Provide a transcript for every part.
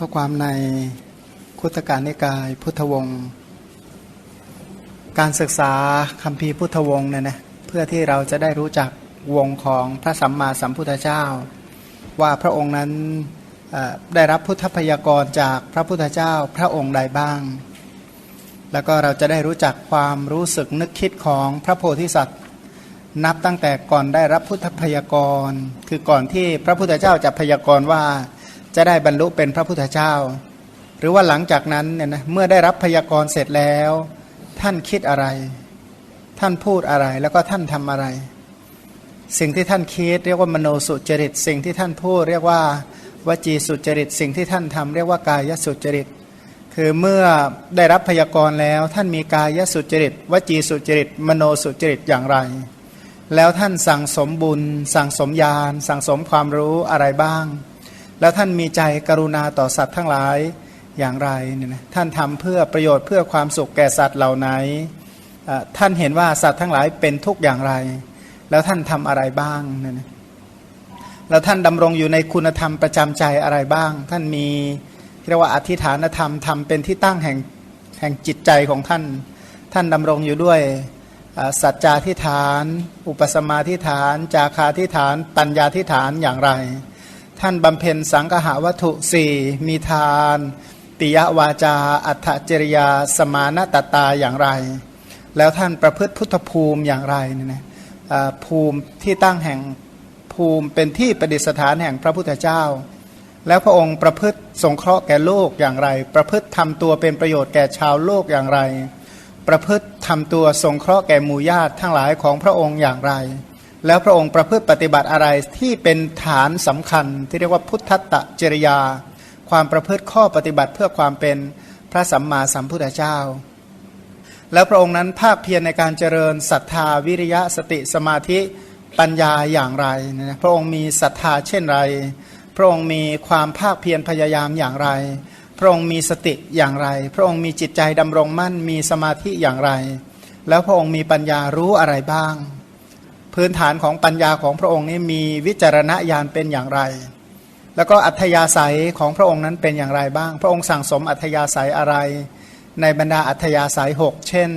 ข้อความในคุตการนิกายพุทธวงศ์การศึกษาคำพีพุทธวงศ์เนี่ยนะเพื่อที่เราจะได้รู้จักวงของพระสัมมาสัมพุทธเจ้า ว่าพระองค์นั้นได้รับพุทธพยากรจากพระพุทธเจ้าพระองค์ใดบ้าง แล้วก็เราจะได้รู้จักความรู้สึกนึกคิดของพระโพธิสัตว์นับตั้งแต่ก่อนได้รับพุทธพยากร คือก่อนที่พระพุทธเจ้าจะพยากรว่า จะได้บรรลุเป็นพระพุทธเจ้า หรือว่าหลังจากนั้นเนี่ยนะเมื่อได้รับพยากรณ์เสร็จแล้ว ท่านคิดอะไร ท่านพูดอะไรแล้วก็ท่านทำอะไร สิ่งที่ท่านคิดเรียกว่ามโนสุจริต สิ่งที่ท่านพูดเรียกว่าวจีสุจริต สิ่งที่ท่านทำเรียกว่ากายสุจริต คือเมื่อได้รับพยากรณ์แล้ว ท่านมีกายสุจริต วจีสุจริต มโนสุจริตอย่างไร แล้วท่านสั่งสมบุญ สั่งสมญาณสั่งสมความรู้อะไรบ้าง แล้วท่านมีใจกรุณาต่อสัตว์ทั้งหลายอย่างไรเนี่ยนะท่านทำเพื่อประโยชน์เพื่อความสุขแก่สัตว์เหล่าไหนท่านเห็นว่าสัตว์ทั้งหลายเป็นทุกข์อย่างไร แล้วท่านทำอะไรบ้างเนี่ยนะแล้วท่านดำรงอยู่ในคุณธรรมประจำใจอะไรบ้าง ท่านมีเรียกว่าอธิฐานธรรมทำเป็นที่ตั้งแห่งแห่งจิตใจของท่าน ท่านดำรงอยู่ด้วยสัจจาธิฐาน อุปสมาธิฐาน จาคาธิฐาน ปัญญาธิฐานอย่างไร ท่านบำเพ็ญสังหาวัตถุสี่มีทาน ปิยวาจา อัตจริยา สมานตตาอย่างไร แล้วท่านประพฤติพุทธภูมิอย่างไรเนี่ยนะภูมิที่ตั้งแห่งภูมิเป็นที่ประดิษฐานแห่งพระพุทธเจ้า แล้วพระองค์ประพฤติสงเคราะห์แก่โลกอย่างไร ประพฤติทำตัวเป็นประโยชน์แก่ชาวโลกอย่างไร ประพฤติทำตัวสงเคราะห์แก่หมู่ญาติทั้งหลายของพระองค์อย่างไร แล้วพระองค์ประพฤติปฏิบัติอะไรที่เป็นฐานสำคัญ ที่เรียกว่าพุทธตจริยา ความประพฤติข้อปฏิบัติเพื่อความเป็นพระสัมมาสัมพุทธเจ้า แล้วพระองค์นั้นภาคเพียรในการเจริญศรัทธาวิริยะสติสมาธิปัญญาอย่างไรนะพระองค์มีศรัทธาเช่นไร พระองค์มีความภาคเพียรพยายามอย่างไร พระองค์มีสติอย่างไร พระองค์มีจิตใจดำรงมั่นมีสมาธิอย่างไร แล้วพระองค์มีปัญญารู้อะไรบ้าง พื้นฐานของปัญญาของพระองค์นี้มีวิจารณญาณเป็นอย่างไร แล้วก็อัธยาศัยของพระองค์นั้นเป็นอย่างไรบ้าง พระองค์สั่งสมอัธยาศัยอะไร ในบรรดาอัธยาศัยหกเช่น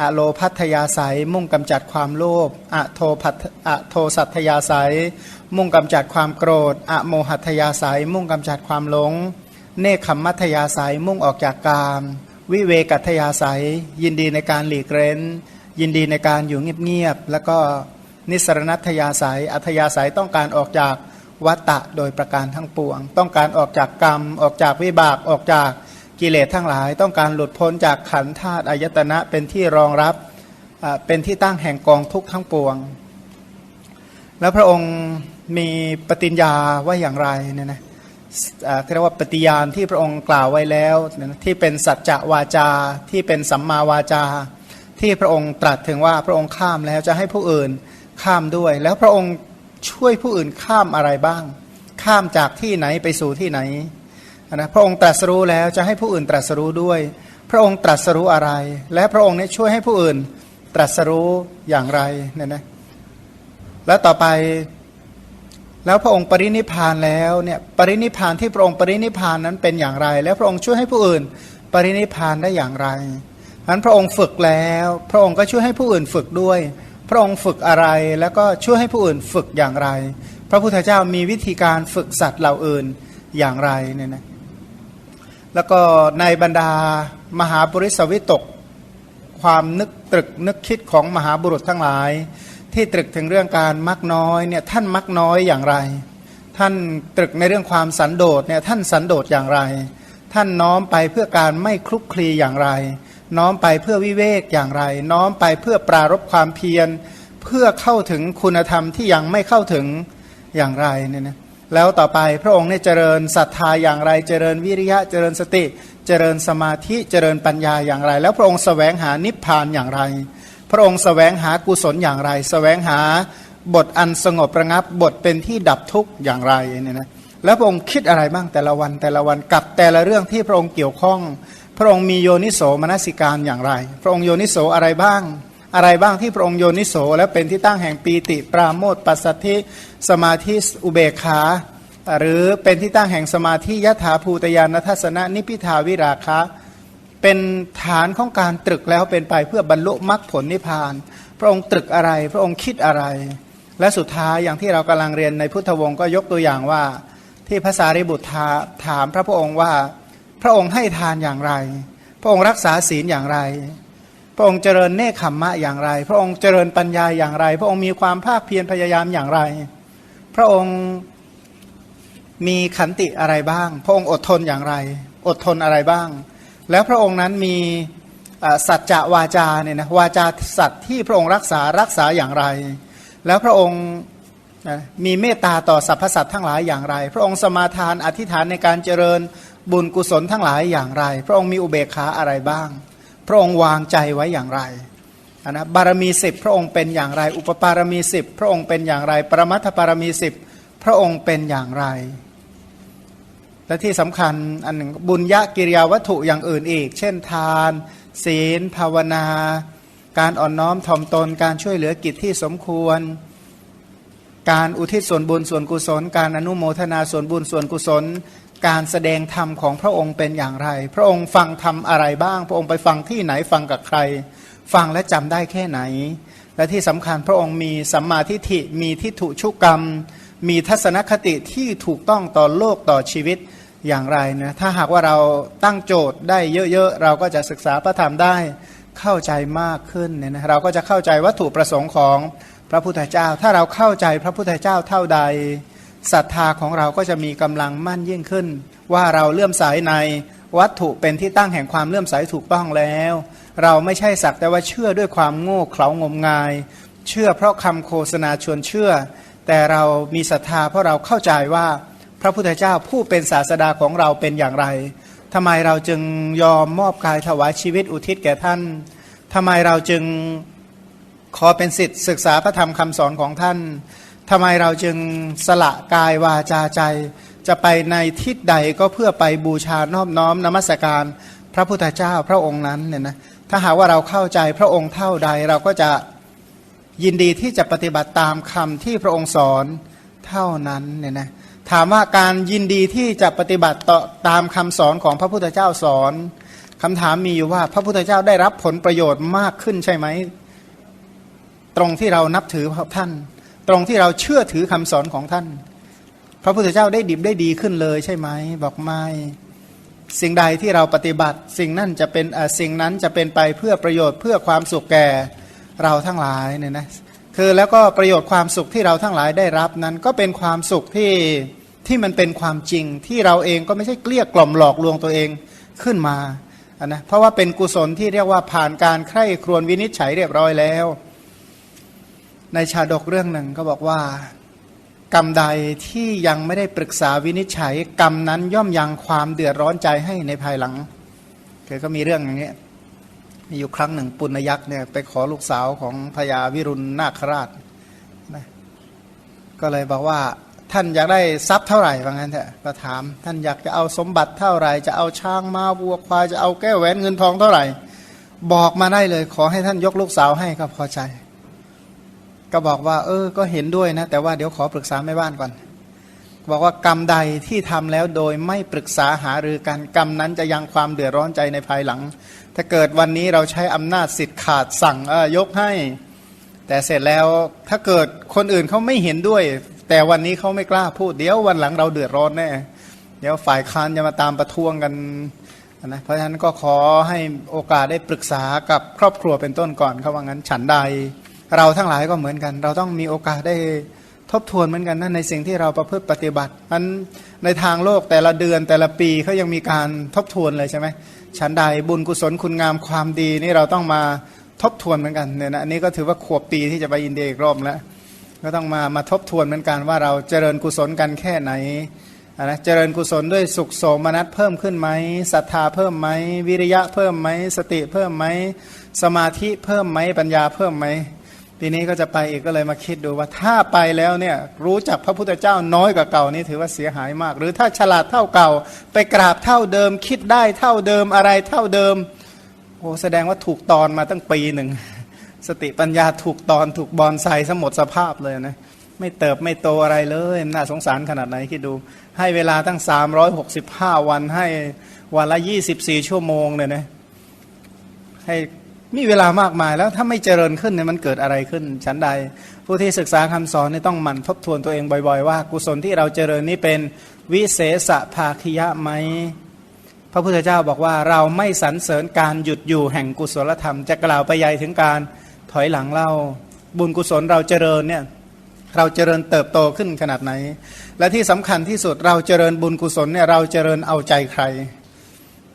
อโลพัทยาศัย มุ่งกำจัดความโลภอโทพัทอโทสัทยาศัย มุ่งกำจัดความโกรธ อโมหัทยาศัย มุ่งกำจัดความหลง เนคขมมัทยาศัย มุ่งออกจากกาม วิเวกัทยาศัย ยินดีในการหลีกเร้น ยินดีในการอยู่เงียบๆแล้วก็นิสรณัตยาศัยอัธยาศัยต้องการออกจากวัตตะโดยประการทั้งปวง ต้องการออกจากกรรม ออกจากวิบากออกจากกิเลสทั้งหลาย ต้องการหลุดพ้นจากขันธ์ธาตุอายตนะเป็นที่รองรับเป็นที่ตั้งแห่งกองทุกข์ทั้งปวง แล้วพระองค์มีปฏิญญาว่าอย่างไรเนี่ยนะเรียกว่าปฏิญาณที่พระองค์กล่าวไว้แล้ว ที่เป็นสัจจะวาจาที่เป็นสัมมาวาจา ที่พระองค์ตรัสถึงว่าพระองค์ข้ามแล้วจะให้ผู้อื่นข้ามด้วย แล้วพระองค์ช่วยผู้อื่นข้ามอะไรบ้าง ข้ามจากที่ไหนไปสู่ที่ไหนนะพระองค์ตรัสรู้แล้วจะให้ผู้อื่นตรัสรู้ด้วย พระองค์ตรัสรู้อะไร และพระองค์เนี่ยช่วยให้ผู้อื่นตรัสรู้อย่างไรเนี่ยนะแล้วต่อไปแล้วพระองค์ปรินิพานแล้วเนี่ยปรินิพานที่พระองค์ปรินิพานนั้นเป็นอย่างไร แล้วพระองค์ช่วยให้ผู้อื่น ปรินิพานได้อย่างไร นั้นพระองค์ฝึกแล้ว พระองค์ก็ช่วยให้ผู้อื่นฝึกด้วย พระองค์ฝึกอะไรแล้วก็ช่วยให้ผู้อื่นฝึกอย่างไร พระพุทธเจ้ามีวิธีการฝึกสัตว์เหล่าอื่นอย่างไรเนี่ยนะแล้วก็ในบรรดามหาบริสวิตก ความนึกตรึกนึกคิดของมหาบุรุษทั้งหลาย ที่ตรึกถึงเรื่องการมักน้อยเนี่ยท่านมักน้อยอย่างไร ท่านตรึกในเรื่องความสันโดษเนี่ยท่านสันโดษอย่างไร ท่านน้อมไปเพื่อการไม่คลุกคลีอย่างไร น้อมไปเพื่อวิเวกอย่างไร น้อมไปเพื่อปรารบความเพียร เพื่อเข้าถึงคุณธรรมที่ยังไม่เข้าถึงอย่างไรเนี่ยนะแล้วต่อไปพระองค์เนี่ยเจริญศรัทธาอย่างไร เจริญวิริยะ เจริญสติ เจริญสมาธิ เจริญปัญญาอย่างไร แล้วพระองค์แสวงหานิพพานอย่างไร พระองค์แสวงหากุศลอย่างไรแสวงหาบทอันสงบระงับบทเป็นที่ดับทุกข์อย่างไรเนี่ยนะแล้วพระองค์คิดอะไรบ้างแต่ละวันแต่ละวันกับแต่ละเรื่องที่พระองค์เกี่ยวข้อง พระองค์มีโยนิโสมนสิการอย่างไร พระองค์โยนิโสอะไรบ้าง อะไรบ้างที่พระองค์โยนิโสและเป็นที่ตั้งแห่งปีติ ปราโมทปัสสัทธิสมาธิอุเบกขา หรือเป็นที่ตั้งแห่งสมาธิยถาภูตยานทัศนะนิพิทาวิราคะ เป็นฐานของการตรึกแล้วเป็นไปเพื่อบรรลุมรรคผลนิพพาน พระองค์ตรึกอะไร พระองค์คิดอะไร และสุดท้ายอย่างที่เรากำลังเรียนในพุทธวงศ์ก็ยกตัวอย่างว่า ที่พระสารีบุตรถาถามพระพุทธองค์ว่า พระองค์ให้ทานอย่างไร พระองค์รักษาศีลอย่างไร พระองค์เจริญเนคขมมะอย่างไร พระองค์เจริญปัญญาอย่างไร พระองค์มีความภาคเพียรพยายามอย่างไร พระองค์มีขันติอะไรบ้าง พระองค์อดทนอย่างไร อดทนอะไรบ้าง แล้วพระองค์นั้นมีสัจจะวาจาเนี่ยนะวาจาสัตว์ที่พระองค์รักษารักษาอย่างไร แล้วพระองค์มีเมตตาต่อสรรพสัตว์ทั้งหลายอย่างไร พระองค์สมาทานอธิษฐานในการเจริญ บุญกุศลทั้งหลายอย่างไร พระองค์มีอุเบกขาอะไรบ้าง พระองค์วางใจไว้อย่างไรนะบารมีสิบพระองค์เป็นอย่างไร อุปปารมีสิบพระองค์เป็นอย่างไร ปรมัตถปารมีสิบพระองค์เป็นอย่างไร และที่สำคัญอันหนึ่งบุญญากิริยาวัตถุอย่างอื่นอีก เช่นทาน ศีล ภาวนา การอ่อนน้อมถ่อมตนการช่วยเหลือกิจที่สมควร การอุทิศส่วนบุญส่วนกุศล การอนุโมทนาส่วนบุญส่วนกุศล การแสดงธรรมของพระองค์เป็นอย่างไร พระองค์ฟังธรรมอะไรบ้าง พระองค์ไปฟังที่ไหนฟังกับใคร ฟังและจำได้แค่ไหน และที่สำคัญพระองค์มีสัมมาทิฏฐิมีทิฏฐุชุกรรม มีทัศนคติที่ถูกต้องต่อโลกต่อชีวิตอย่างไรนะถ้าหากว่าเราตั้งโจทย์ได้เยอะๆ เราก็จะศึกษาพระธรรมได้เข้าใจมากขึ้นเนี่ยนะเราก็จะเข้าใจวัตถุประสงค์ของพระพุทธเจ้า ถ้าเราเข้าใจพระพุทธเจ้าเท่าใด ศรัทธาของเราก็จะมีกำลังมั่นยิ่งขึ้น ว่าเราเลื่อมใสในวัตถุเป็นที่ตั้งแห่งความเลื่อมใสถูกต้องแล้ว เราไม่ใช่สักแต่ว่าเชื่อด้วยความโง่เขลางมงาย เชื่อเพราะคำโฆษณาชวนเชื่อ แต่เรามีศรัทธาเพราะเราเข้าใจว่าพระพุทธเจ้าผู้เป็นศาสดาของเราเป็นอย่างไรทำไมเราจึงยอมมอบกายถวายชีวิตอุทิศแก่ท่านทำไมเราจึงขอเป็นสิทธิ์ศึกษาพระธรรมคำสอนของท่าน ทำไมเราจึงสละกายวาจาใจ จะไปในทิศใดก็เพื่อไปบูชานอบน้อมนมัสการพระพุทธเจ้าพระองค์นั้นเนี่ยนะถ้าหากว่าเราเข้าใจพระองค์เท่าใดเราก็จะยินดีที่จะปฏิบัติตามคำที่พระองค์สอนเท่านั้นเนี่ยนะถามว่าการยินดีที่จะปฏิบัติต่อตามคำสอนของพระพุทธเจ้าสอนคำถามมีอยู่ว่าพระพุทธเจ้าได้รับผลประโยชน์มากขึ้นใช่ไหม ตรงที่เรานับถือท่าน ตรงที่เราเชื่อถือคำสอนของท่าน พระพุทธเจ้าได้ดิบได้ดีขึ้นเลยใช่ไหมบอกไม่สิ่งใดที่เราปฏิบัติ สิ่งนั้นจะเป็นอ่าสิ่งนั้นจะเป็นไปเพื่อประโยชน์เพื่อความสุขแก่เราทั้งหลายเนี่ยนะคือแล้วก็ประโยชน์ความสุขที่เราทั้งหลายได้รับนั้น ก็เป็นความสุขที่ที่มันเป็นความจริงที่เราเองก็ไม่ใช่เกลี้ยกล่อมหลอกลวงตัวเองขึ้นมาอะนะเพราะว่าเป็นกุศลที่เรียกว่าผ่านการใคร่ครวญวินิจฉัยเรียบร้อยแล้ว ในชาดกเรื่องหนึ่งก็บอกว่า กรรมใดที่ยังไม่ได้ปรึกษาวินิจฉัย กรรมนั้นย่อมยังความเดือดร้อนใจให้ในภายหลังเคยก็มีเรื่องอย่างนี้มีอยู่ครั้งหนึ่งปุณยักษ์เนี่ยไปขอลูกสาวของพญาวิรุณนาคราชนะก็เลยบอกว่าท่านอยากได้ทรัพย์เท่าไหร่ว่างั้นเถอะก็ถาม ท่านอยากจะเอาสมบัติเท่าไหร่ จะเอาช้างมาวัวควายจะเอาแก้วแหวนเงินทองเท่าไหร่ บอกมาได้เลย ขอให้ท่านยกลูกสาวให้ก็พอใจ ก็บอกว่า เออ ก็เห็นด้วยนะ แต่ว่าเดี๋ยวขอปรึกษาแม่บ้านก่อน บอกว่ากรรมใดที่ทำแล้วโดยไม่ปรึกษาหารือกันกรรมนั้นจะยังความเดือดร้อนใจในภายหลัง ถ้าเกิดวันนี้เราใช้อำนาจสิทธิ์ขาดสั่งเออยกให้ แต่เสร็จแล้วถ้าเกิดคนอื่นเขาไม่เห็นด้วย แต่วันนี้เขาไม่กล้าพูด เดี๋ยววันหลังเราเดือดร้อนแน่เดี๋ยวฝ่ายค้านจะมาตามประท้วงกันนะเพราะฉะนั้นก็ขอให้โอกาสได้ปรึกษากับครอบครัวเป็นต้นก่อนเขาว่างั้นฉันใด เราทั้งหลายก็เหมือนกัน เราต้องมีโอกาสได้ทบทวนเหมือนกันนะในสิ่งที่เราประพฤติปฏิบัติมันในทางโลกแต่ละเดือนแต่ละปีเขายังมีการทบทวนเลยใช่ไหมฉันใดบุญกุศลคุณงามความดีนี่เราต้องมาทบทวนเหมือนกันเนี่ยนะนนี้ก็ถือว่าขวบปีที่จะไปอินเดียอีกรอบแล้วก็ต้องมามาทบทวนเหมือนกันว่าเราเจริญกุศลกันแค่ไหนนะเจริญกุศลด้วยสุขโสมนัสเพิ่มขึ้นไหมศรัทธาเพิ่มไหมวิริยะเพิ่มไหมสติเพิ่มไหมสมาธิเพิ่มไหมปัญญาเพิ่มไหม ปีนี้ก็จะไปอีกก็เลยมาคิดดูว่าถ้าไปแล้วเนี่ยรู้จักพระพุทธเจ้าน้อยกว่าเก่านี่ถือว่าเสียหายมาก หรือถ้าฉลาดเท่าเก่า ไปกราบเท่าเดิม คิดได้เท่าเดิมอะไรเท่าเดิมโอ้แสดงว่าถูกตอนมาตั้งปีหนึ่ง สติปัญญาถูกตอนถูกบอลไซสมดสภาพเลยนะไม่เติบไม่โตอะไรเลยน่าสงสารขนาดไหนคิดดู ให้เวลาตั้ง 365 วันให้วันละ 24 ชั่วโมงเนี่ยนะให้ มีเวลามากมายแล้วถ้าไม่เจริญขึ้นเนี่ยมันเกิดอะไรขึ้นชั้นใด ผู้ที่ศึกษาคำสอนเนี่ยต้องหมั่นทบทวนตัวเองบ่อย ๆ ว่า กุศลที่เราเจริญนี่เป็นวิเศษภาคิยะไหมพระพุทธเจ้าบอกว่าเราไม่สรรเสริญการหยุดอยู่แห่งกุศลธรรม จะกล่าวไปใหญ่ถึงการถอยหลังเล่า บุญกุศลเราเจริญเนี่ยเราเจริญเติบโตขึ้นขนาดไหน และที่สำคัญที่สุดเราเจริญบุญกุศลเนี่ยเราเจริญเอาใจใคร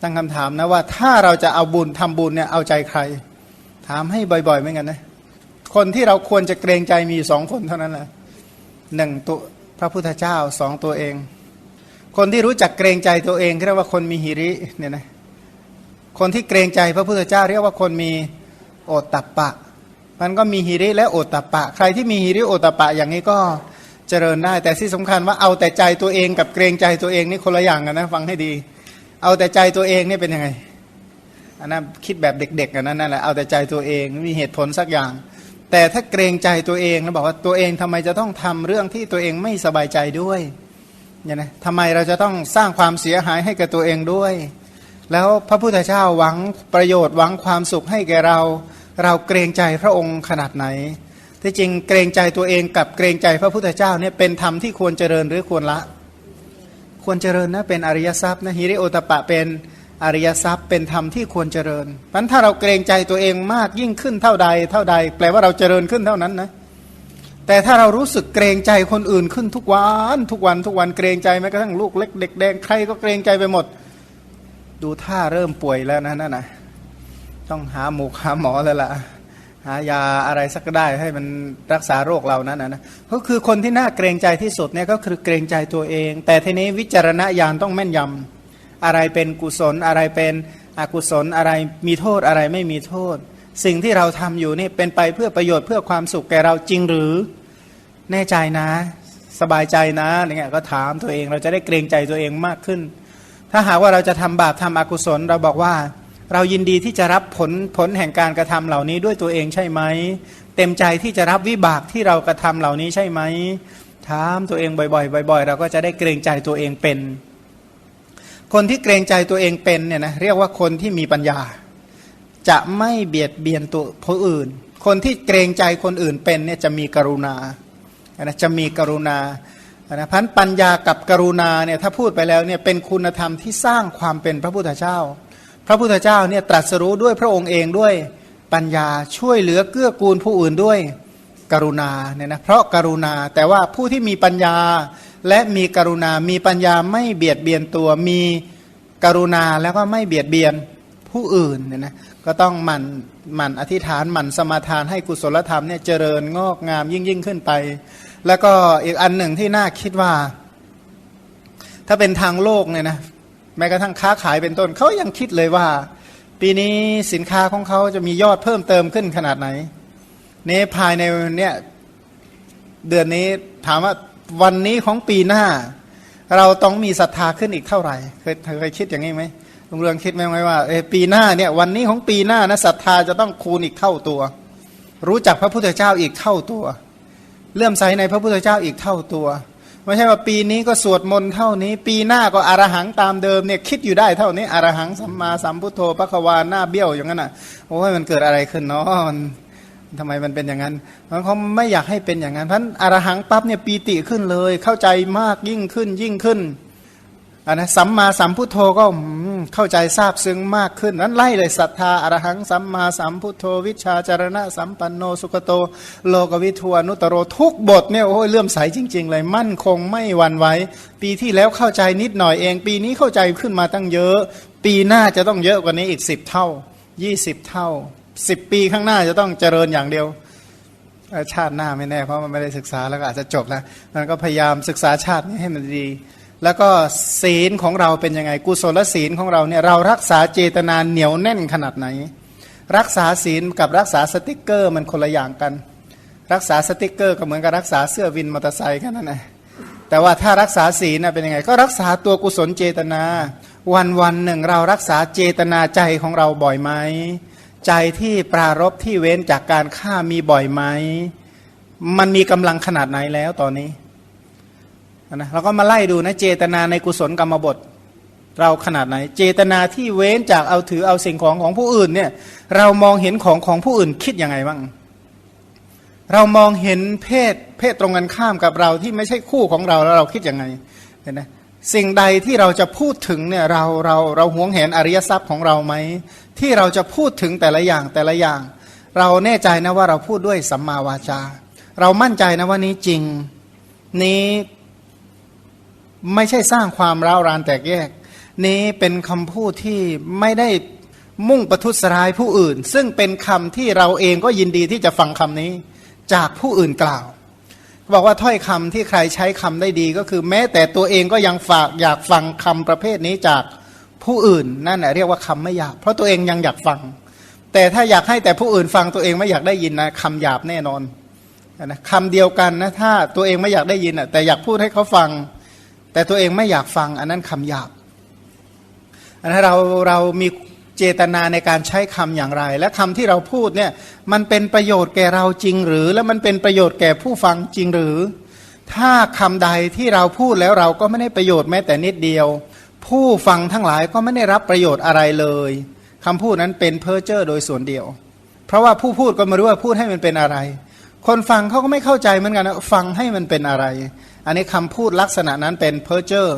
ตั้งคำถามนะว่าถ้าเราจะเอาบุญทำบุญเนี่ยเอาใจใคร ถามให้บ่อยๆเหมือนกันนะคนที่เราควรจะเกรงใจมีสองคนเท่านั้นแหละหนึ่งตัวพระพุทธเจ้าสองตัวเอง คนที่รู้จักเกรงใจตัวเองเรียกว่าคนมีหิริเนี่ยนะคนที่เกรงใจพระพุทธเจ้า เรียกว่าคนมีโอตตัปปะ มันก็มีหิริและโอตตัปปะ ใครที่มีหิริโอตตัปปะอย่างนี้ก็เจริญได้ แต่ที่สำคัญว่าเอาแต่ใจตัวเองกับเกรงใจตัวเองนี่คนละอย่างกันนะฟังให้ดี เอาแต่ใจตัวเองนี่เป็นยังไงอันนั้นคิดแบบเด็กๆกันนั่นแหละเอาแต่ใจตัวเองมีเหตุผลสักอย่าง แต่ถ้าเกรงใจตัวเองแล้วบอกว่าตัวเองทำไมจะต้องทำเรื่องที่ตัวเองไม่สบายใจด้วยเนี่ยนะทำไมเราจะต้องสร้างความเสียหายให้กับตัวเองด้วย แล้วพระพุทธเจ้าหวังประโยชน์หวังความสุขให้แก่เรา เราเกรงใจพระองค์ขนาดไหนที่จริงเกรงใจตัวเองกับเกรงใจพระพุทธเจ้าเนี่ยเป็นธรรมที่ควรเจริญหรือควรละ ควรเจริญนะเป็นอริยทรัพย์นะฮิริโอตปะเป็นอริยทรัพย์เป็นธรรมที่ควรเจริญเพราะถ้าเราเกรงใจตัวเองมากยิ่งขึ้นเท่าใด เท่าใด แปลว่าเราเจริญขึ้นเท่านั้นนะแต่ถ้าเรารู้สึกเกรงใจคนอื่นขึ้นทุกวันทุกวันทุกวันเกรงใจแม้กระทั่งลูกเล็กเด็กแดงใครก็เกรงใจไปหมด ดูท่าเริ่มป่วยแล้วนะนั่นนะต้องหาหมูหาหมอแล้วล่ะ หายาอะไรสักได้ให้มันรักษาโรคเรานั้นนะนะก็คือคนที่น่าเกรงใจที่สุดเนี่ยก็คือเกรงใจตัวเอง แต่ทีนี้วิจารณญาณต้องแม่นยำอะไรเป็นกุศลอะไรเป็นอกุศลอะไรมีโทษอะไรไม่มีโทษ สิ่งที่เราทำอยู่นี่เป็นไปเพื่อประโยชน์เพื่อความสุขแก่เราจริงหรือ แน่ใจนะ สบายใจนะอะไรเงี้ยก็ถามตัวเองเราจะได้เกรงใจตัวเองมากขึ้น ถ้าหากว่าเราจะทำบาปทำอกุศลเราบอกว่า เรายินดีที่จะรับผลผลแห่งการกระทำเหล่านี้ด้วยตัวเองใช่ไหม เต็มใจที่จะรับวิบากที่เรากระทำเหล่านี้ใช่ไหมถามตัวเองบ่อยๆบ่อย ๆ เราก็จะได้เกรงใจตัวเองเป็น คนที่เกรงใจตัวเองเป็นเนี่ยนะเรียกว่าคนที่มีปัญญา จะไม่เบียดเบียนตัวผู้อื่น คนที่เกรงใจคนอื่นเป็นเนี่ยจะมีกรุณานะจะมีกรุณานะพันปัญญากับกรุณาเนี่ยถ้าพูดไปแล้วเนี่ยเป็นคุณธรรมที่สร้างความเป็นพระพุทธเจ้า พระพุทธเจ้าเนี่ยตรัสรู้ด้วยพระองค์เองด้วยปัญญาช่วยเหลือเกื้อกูลผู้อื่นด้วยกรุณาเนี่ยนะเพราะกรุณาแต่ว่าผู้ที่มีปัญญาและมีกรุณา มีปัญญาไม่เบียดเบียนตัว มีกรุณาแล้วก็ไม่เบียดเบียนผู้อื่นเนี่ยนะก็ต้องหมั่นหมั่นอธิษฐานหมั่นสมาทานให้กุศลธรรมเนี่ยเจริญงอกงามยิ่งยิ่งขึ้นไป แล้วก็อีกอันหนึ่งที่น่าคิดว่า ถ้าเป็นทางโลกเนี่ยนะ แม้กระทั่งค้าขายเป็นต้นเขายังคิดเลยว่า ปีนี้สินค้าของเขาจะมียอดเพิ่มเติมขึ้นขนาดไหนนี่ภายในเนี่ยเดือนนี้ถามว่าวันนี้ของปีหน้า เราต้องมีศรัทธาขึ้นอีกเท่าไหร่เคยเคยคิดอย่างนี้ไหมลุงเรืองคิดไหมไหมว่าเออปีหน้าเนี่ยวันนี้ของปีหน้านะศรัทธาจะต้องคูณอีกเท่าตัว รู้จักพระพุทธเจ้าอีกเท่าตัว เลื่อมใสในพระพุทธเจ้าอีกเท่าตัว ไม่ใช่ว่าปีนี้ก็สวดมนต์เท่านี้ ปีหน้าก็อรหังตามเดิมเนี่ยคิดอยู่ได้เท่านี้อรหังสัมมาสัมพุทโธพระควาหน้าเบี้ยวอย่างนั้นอะโอ้ยมันเกิดอะไรขึ้นเนาะมันทำไมมันเป็นอย่างนั้นเพราะเขาไม่อยากให้เป็นอย่างนั้นเพราะอรหังปั๊บเนี่ยปีติขึ้นเลย เข้าใจมากยิ่งขึ้นยิ่งขึ้น อันนะสัมมาสัมพุทโธก็เข้าใจทราบซึ้งมากขึ้นนั้นไล่เลยศรัทธาอรหังสัมมาสัมพุทโธ วิชาจารณะสัมปันโนสุขโต โลกวิทวานุตโรทุกบทเนี่ยโอ้ยเลื่อมใสจริง ๆ เลยมั่นคงไม่หวั่นไหวปีที่แล้วเข้าใจนิดหน่อยเอง ปีนี้เข้าใจขึ้นมาตั้งเยอะ ปีหน้าจะต้องเยอะกว่านี้อีกสิบเท่ายี่สิบเท่าสิบปีข้างหน้าจะต้องเจริญอย่างเดียวชาติหน้าไม่แน่เพราะมันไม่ได้ศึกษาแล้วก็อาจจะจบแล้วมันก็พยายามศึกษาชาตินี้ให้มันดี แล้วก็ศีลของเราเป็นยังไง กุศลศีลของเราเนี่ยเรารักษาเจตนาเหนียวแน่นขนาดไหน รักษาศีลกับรักษาสติกเกอร์มันคนละอย่างกัน รักษาสติกเกอร์ก็เหมือนกับรักษาเสื้อวินมอเตอร์ไซค์กันนั่นแหละแต่ว่าถ้ารักษาศีลเป็นยังไง ก็รักษาตัวกุศลเจตนา วันวันหนึ่งเรารักษาเจตนาใจของเราบ่อยไหมใจที่ปรารบที่เว้นจากการฆ่ามีบ่อยไหมมันมีกำลังขนาดไหนแล้วตอนนี้ นะเราก็มาไล่ดูนะเจตนาในกุศลกรรมบท เราขนาดไหน เจตนาที่เว้นจากเอาถือเอาสิ่งของของผู้อื่นเนี่ยเรามองเห็นของของผู้อื่นคิดยังไงบ้างเรามองเห็นเพศเพศตรงกันข้ามกับเราที่ไม่ใช่คู่ของเราแล้วเราคิดยังไงเห็นไหมสิ่งใดที่เราจะพูดถึงเนี่ยเราเราเราหวงเห็นอริยทรัพย์ของเราไหมที่เราจะพูดถึงแต่ละอย่างแต่ละอย่าง เราแน่ใจนะว่าเราพูดด้วยสัมมาวาจา เรามั่นใจนะว่านี้จริง นี้ ไม่ใช่สร้างความร้าวรานแตกแยก นี้เป็นคำพูดที่ไม่ได้มุ่งประทุษร้ายผู้อื่น ซึ่งเป็นคำที่เราเองก็ยินดีที่จะฟังคำนี้จากผู้อื่นกล่าวบอกว่าถ้อยคำที่ใครใช้คำได้ดีก็คือ แม้แต่ตัวเองก็ยังฝากอยากฟังคำประเภทนี้จากผู้อื่นนั่นแหละเรียกว่าคำไม่หยาบเพราะตัวเองยังอยากฟัง แต่ถ้าอยากให้แต่ผู้อื่นฟังตัวเองไม่อยากได้ยินนะคำหยาบแน่นอนนะคำเดียวกันนะถ้าตัวเองไม่อยากได้ยินอะแต่อยากพูดให้เขาฟัง แต่ตัวเองไม่อยากฟังอันนั้นคำหยาบอันนั้นเราเรามีเจตนาในการใช้คำอย่างไร และคำที่เราพูดเนี่ยมันเป็นประโยชน์แก่เราจริงหรือ และมันเป็นประโยชน์แก่ผู้ฟังจริงหรือ ถ้าคำใดที่เราพูดแล้วเราก็ไม่ได้ประโยชน์แม้แต่นิดเดียว ผู้ฟังทั้งหลายก็ไม่ได้รับประโยชน์อะไรเลยคำพูดนั้นเป็นเพ้อเจ้อโดยส่วนเดียว เพราะว่าผู้พูดก็ไม่รู้ว่าพูดให้มันเป็นอะไร คนฟังเขาก็ไม่เข้าใจเหมือนกันนะฟังให้มันเป็นอะไร อันนี้คำพูดลักษณะนั้นเป็นเพ้อเจ้อ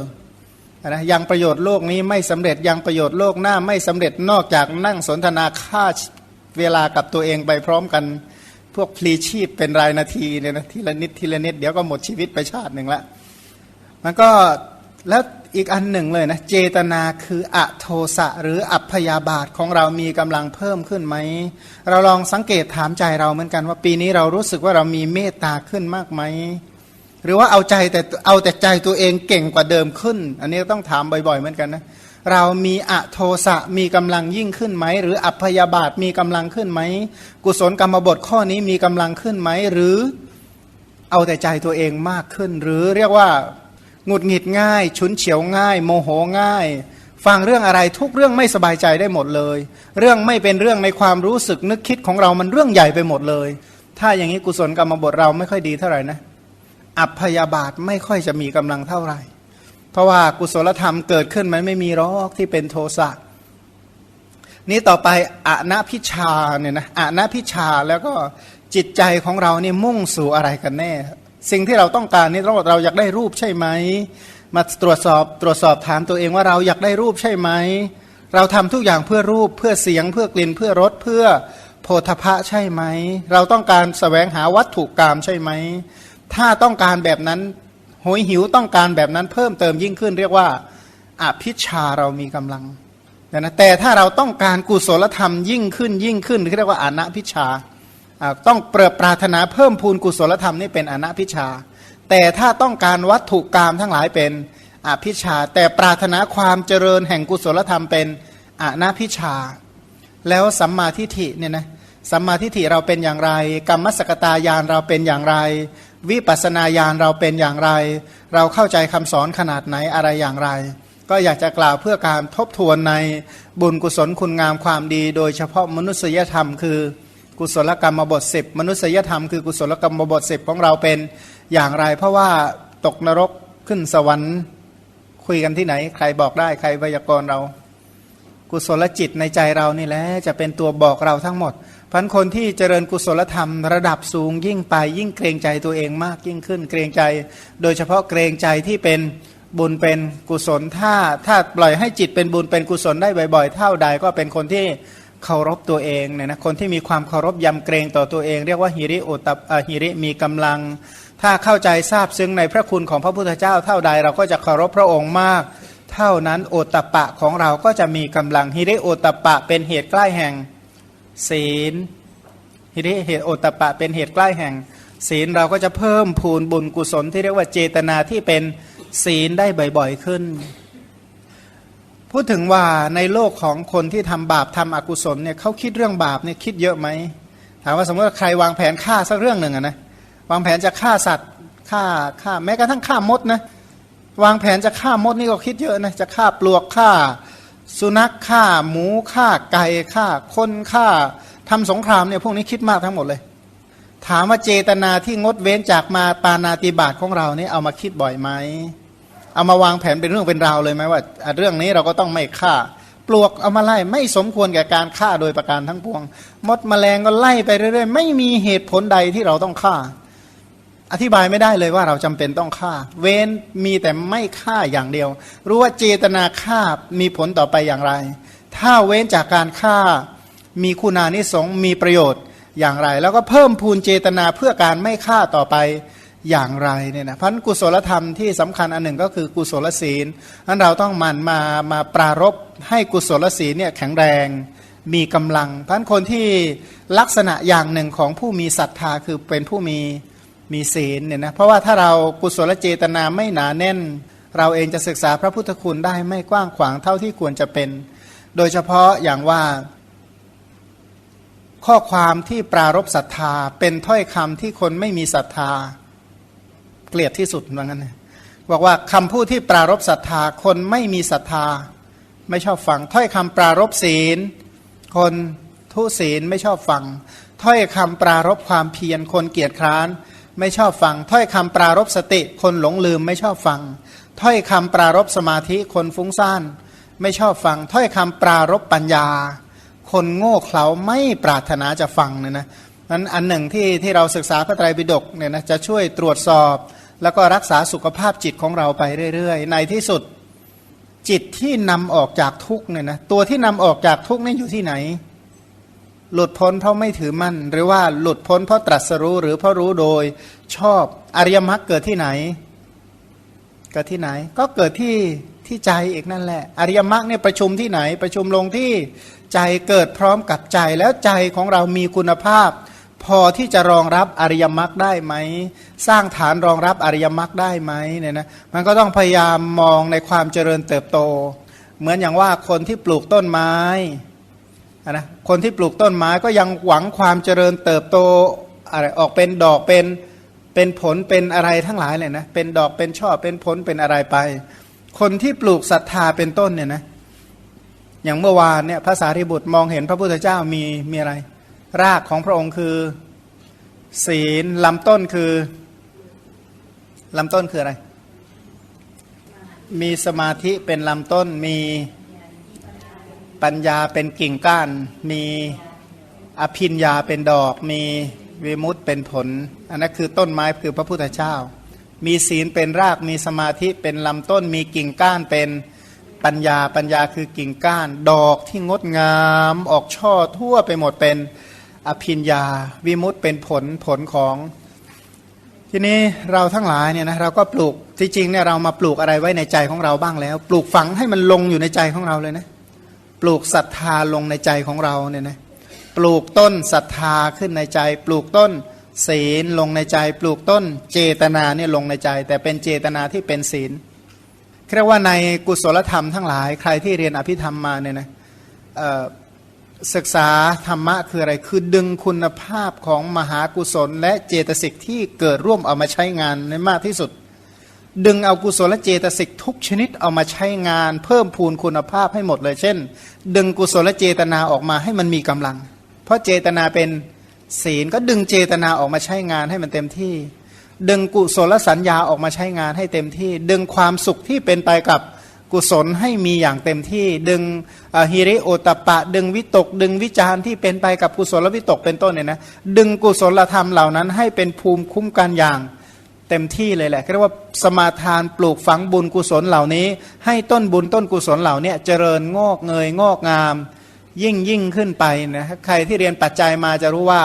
นะยังประโยชน์โลกนี้ไม่สำเร็จยังประโยชน์โลกหน้าไม่สำเร็จนอกจากนั่งสนทนาค่าเวลากับตัวเองไปพร้อมกัน พวกพลีชีพเป็นรายนาทีเนี่ยนะทีละนิดทีละนิดเดี๋ยวก็หมดชีวิตไปชาติหนึ่งละมันก็แล้วอีกอันหนึ่งเลยนะเจตนาคืออโทสะหรืออัพยาบาทของเรามีกำลังเพิ่มขึ้นไหม เราลองสังเกตถามใจเราเหมือนกันว่าปีนี้เรารู้สึกว่าเรามีเมตตาขึ้นมากไหม หรือว่าเอาใจแต่เอาแต่ใจตัวเองเก่งกว่าเดิมขึ้น อันนี้ต้องถามบ่อยๆเหมือนกันนะเรามีอโทสะมีกำลังยิ่งขึ้นไหม หรืออัพยาบาทมีกำลังขึ้นไหม กุศลกรรมบทข้อนี้มีกำลังขึ้นไหม หรือเอาแต่ใจตัวเองมากขึ้น หรือเรียกว่าหงุดหงิดง่าย ฉุนเฉียวง่าย โมโหง่าย ฟังเรื่องอะไรทุกเรื่องไม่สบายใจได้หมดเลย เรื่องไม่เป็นเรื่องในความรู้สึกนึกคิดของเรามันเรื่องใหญ่ไปหมดเลย ถ้าอย่างนี้กุศลกรรมบทเราไม่ค่อยดีเท่าไหร่นะ อัพยาบาทไม่ค่อยจะมีกำลังเท่าไหร่ เพราะว่ากุศลธรรมเกิดขึ้นมันไม่มีรอกที่เป็นโทสะนี้ต่อไปอะนพิชาเนี่ยนะอะนพิชาแล้วก็จิตใจของเราเนี่ยมุ่งสู่อะไรกันแน่ สิ่งที่เราต้องการนี่เราเราอยากได้รูปใช่ไหม มาตรวจสอบตรวจสอบถามตัวเองว่าเราอยากได้รูปใช่ไหม เราทำทุกอย่างเพื่อรูปเพื่อเสียงเพื่อกลิ่นเพื่อรสเพื่อโพธพะใช่ไหม เราต้องการสแสวงหาวัตถุกรรมใช่ไหม ถ้าต้องการแบบนั้นโหยหิวต้องการแบบนั้นเพิ่มเติมยิ่งขึ้น เรียกว่าอภิชาเรามีกำลังนะแต่ถ้าเราต้องการกุศลธรรมยิ่งขึ้นยิ่งขึ้นเรียกว่าอนัพิชาต้องเปรปรารถนาเพิ่มพูนกุศลธรรมนี่เป็นอนัพิชา แต่ถ้าต้องการวัตถุกรรมทั้งหลายเป็นอภิชา แต่ปรารถนาความเจริญแห่งกุศลธรรมเป็นอนัพิชา แล้วสัมมาทิฏฐิเนี่ยนะสัมมาทิฏฐิเราเป็นอย่างไร กรรมสกตายานเราเป็นอย่างไร วิปัสนาญาณเราเป็นอย่างไร เราเข้าใจคำสอนขนาดไหนอะไรอย่างไร ก็อยากจะกล่าวเพื่อการทบทวนในบุญกุศลคุณงามความดี โดยเฉพาะมนุษยธรรม คือกุศลกรรมบทสิบมนุษยธรรมคือกุศลกรรมบทสิบของเราเป็นอย่างไร เพราะว่าตกนรกขึ้นสวรรค์คุยกันที่ไหน ใครบอกได้ใครพยากรณ์เรา กุศลจิตในใจเรานี่แหละจะเป็นตัวบอกเราทั้งหมด พันคนที่เจริญกุศลธรรมระดับสูงยิ่งไปยิ่งเกรงใจตัวเองมากยิ่งขึ้นเกรงใจ โดยเฉพาะเกรงใจที่เป็นบุญเป็นกุศลถ้าถ้าปล่อยให้จิตเป็นบุญเป็นกุศลได้บ่อยๆ เท่าใดก็เป็นคนที่เคารพตัวเองเนี่ยนะคนที่มีความเคารพยำเกรงต่อตัวเอง เรียกว่าฮิริโอตปฮิริมีกำลัง ถ้าเข้าใจทราบซึ้งในพระคุณของพระพุทธเจ้าเท่าใดเราก็จะเคารพพระองค์มาก เท่านั้นโอตปะของเราก็จะมีกำลังฮิริโอตปะเป็นเหตุใกล้แห่ง ศีลฮิริเหตุโอตปะเป็นเหตุใกล้แห่ง ศีลเราก็จะเพิ่มพูนบุญกุศลที่เรียกว่าเจตนาที่เป็นศีลได้บ่อยๆขึ้น พูดถึงว่าในโลกของคนที่ทำบาปทำอกุศลเนี่ยเขาคิดเรื่องบาปเนี่ยคิดเยอะไหมถามว่าสมมติว่าใครวางแผนฆ่าสักเรื่องหนึ่งนะวางแผนจะฆ่าสัตว์ฆ่าฆ่าแม้กระทั่งฆ่ามดนะวางแผนจะฆ่ามดนี่ก็คิดเยอะนะจะฆ่าปลวกฆ่า สุนัขฆ่าหมูฆ่าไก่ฆ่าคนฆ่าทำสงครามเนี่ยพวกนี้คิดมากทั้งหมดเลย ถามว่าเจตนาที่งดเว้นจากมาปานาติบาตของเราเนี่ยเอามาคิดบ่อยไหมเอามาวางแผนเป็นเรื่องเป็นราวเลยไหมว่า เรื่องนี้เราก็ต้องไม่ฆ่า ปลวกเอามาไล่ไม่สมควรแก่การฆ่าโดยประการทั้งปวง มดแมลงก็ไล่ไปเรื่อยๆ ไม่มีเหตุผลใดที่เราต้องฆ่า อธิบายไม่ได้เลยว่าเราจำเป็นต้องฆ่า เว้นมีแต่ไม่ฆ่าอย่างเดียว รู้ว่าเจตนาฆ่ามีผลต่อไปอย่างไร ถ้าเว้นจากการฆ่ามีคุณานิสงมีประโยชน์อย่างไร แล้วก็เพิ่มพูนเจตนาเพื่อการไม่ฆ่าต่อไปอย่างไรเนี่ยนะพันกุศลธรรมที่สำคัญอันหนึ่งก็คือกุศลศีลนั้นเราต้องมันมามาปรารบให้กุศลศีลเนี่ยแข็งแรงมีกำลังพันคนที่ลักษณะอย่างหนึ่งของผู้มีศรัทธาคือเป็นผู้มี มีศีลเนี่ยนะเพราะว่าถ้าเรากุศลเจตนาไม่หนาแน่น เราเองจะศึกษาพระพุทธคุณได้ไม่กว้างขวางเท่าที่ควรจะเป็น โดยเฉพาะอย่างว่า ข้อความที่ปรารบศรัทธา เป็นถ้อยคำที่คนไม่มีศรัทธา เกลียดที่สุดว่างั้นนะบอกว่าคำพูดที่ปรารบศรัทธา คนไม่มีศรัทธา ไม่ชอบฟัง ถ้อยคำปรารบศีล คนทุศีลไม่ชอบฟัง ถ้อยคำปรารบความเพียรคนเกียจคร้าน ไม่ชอบฟัง ถ้อยคำปรารบสติ คนหลงลืมไม่ชอบฟัง ถ้อยคำปรารบสมาธิคนฟุ้งซ่านไม่ชอบฟัง ถ้อยคำปรารบปัญญา คนโง่เขลาไม่ปรารถนาจะฟังเนี่ยนะนั้นอันหนึ่งที่ที่เราศึกษาพระไตรปิฎกเนี่ยนะจะช่วยตรวจสอบ แล้วก็รักษาสุขภาพจิตของเราไปเรื่อยๆ ในที่สุดจิตที่นำออกจากทุกเนี่ยนะตัวที่นำออกจากทุกนี่อยู่ที่ไหน หลุดพ้นเพราะไม่ถือมั่น หรือว่าหลุดพ้นเพราะตรัสรู้หรือเพราะรู้โดยชอบอริยมรรคเกิดที่ไหน เกิดที่ไหน ก็เกิดที่ที่ใจเอกนั่นแหละ อริยมรรคเนี่ยประชุมที่ไหน ประชุมลงที่ใจเกิดพร้อมกับใจแล้วใจของเรามีคุณภาพ พอที่จะรองรับอริยมรรคได้ไหม สร้างฐานรองรับอริยมรรคได้ไหมเนี่ยนะมันก็ต้องพยายามมองในความเจริญเติบโต เหมือนอย่างว่าคนที่ปลูกต้นไม้ นะคนที่ปลูกต้นไม้ก็ยังหวังความเจริญเติบโตอะไรออกเป็นดอกเป็นเป็นผลเป็นอะไรทั้งหลายเลยนะเป็นดอกเป็นช่อเป็นผลเป็นอะไรไป คนที่ปลูกศรัทธาเป็นต้นเนี่ยนะอย่างเมื่อวานเนี่ยภาษาริบุตรมองเห็นพระพุทธเจ้ามีมีอะไร รากของพระองค์คือ ศีลลำต้นคือลำต้นคืออะไร มีสมาธิเป็นลำต้นมี ปัญญาเป็นกิ่งก้าน มีอภิญญาเป็นดอก มีวิมุตเป็นผล อันนั้นคือต้นไม้คือพระพุทธเจ้า มีศีลเป็นราก มีสมาธิเป็นลำต้น มีกิ่งก้านเป็นปัญญา ปัญญาคือกิ่งก้าน ดอกที่งดงามออกช่อทั่วไปหมดเป็นอภิญญาวิมุตเป็นผลผลของทีนี้เราทั้งหลายเนี่ยนะเราก็ปลูกที่จริงเนี่ยเรามาปลูกอะไรไว้ในใจของเราบ้างแล้ว ปลูกฝังให้มันลงอยู่ในใจของเราเลยนะ ลูกศรัทธาลงในใจของเราเนี่ยนะปลูกต้นศรัทธาขึ้นในใจ ปลูกต้นศีลลงในใจ ปลูกต้นเจตนาเนี่ยลงในใจ แต่เป็นเจตนาที่เป็นศีลเรียกว่าในกุศลธรรมทั้งหลาย ใครที่เรียนอภิธรรมมาเนี่ยนะศึกษาธรรมะคืออะไรคือดึงคุณภาพของมหากุศล และเจตสิกที่เกิดร่วมเอามาใช้งานในมากที่สุด ดึงเอากุศลเจตสิกทุกชนิดเอามาใช้งาน เพิ่มพูนคุณภาพให้หมดเลย เช่น ดึงกุศลเจตนาออกมาให้มันมีกำลัง เพราะเจตนาเป็นศีลก็ดึงเจตนาออกมาใช้งานให้มันเต็มที่ ดึงกุศลสัญญาออกมาใช้งานให้เต็มที่ ดึงความสุขที่เป็นไปกับกุศลให้มีอย่างเต็มที่ ดึงฮิริโอตปปะดึงวิตก ดึงวิจารณ์ที่เป็นไปกับกุศลวิตกเป็นต้นเนี่ยนะดึงกุศลธรรมเหล่านั้นให้เป็นภูมิคุ้มกันอย่าง เต็มที่เลยแหละเรียกว่าสมาทานปลูกฝังบุญกุศลเหล่านี้ ให้ต้นบุญต้นกุศลเหล่านี้เจริญงอกเงยงอกงาม ยิ่งยิ่งขึ้นไปนะใครที่เรียนปัจจัยมาจะรู้ว่า